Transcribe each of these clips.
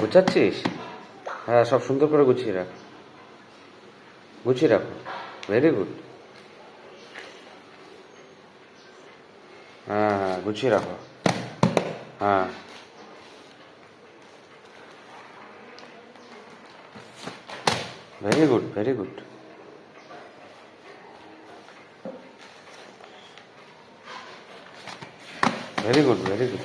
গুছাচ্ছিস? হ্যাঁ সব সুন্দর করে গুছিয়ে রাখ। গুছিয়ে রাখো। ভেরি গুড হ্যাঁ হ্যাঁ গুছিয়ে রাখো। হ্যাঁ। Very good very good very good very good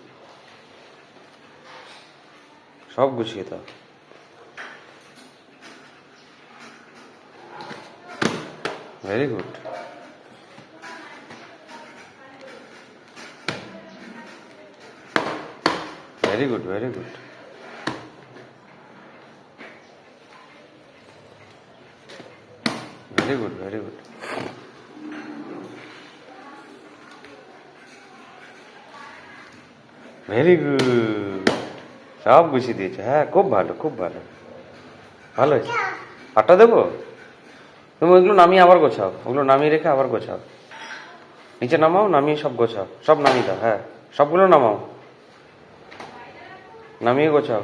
সব গুছিয়ে দাও very good very good very good very good very good very good সব গুছিয়ে দিয়েছে। হ্যাঁ খুব ভালো খুব ভালো। ভালো হয়েছে। আটটা দেবো? তুমি ওইগুলো নামিয়ে আবার গোছাও। ওগুলো নামিয়ে রেখে আবার গোছাও। নিচে নামাও, নামিয়ে সব গোছাও। সব নামিয়ে দাও হ্যাঁ। সবগুলো নামাও। নামিয়ে গোছাও।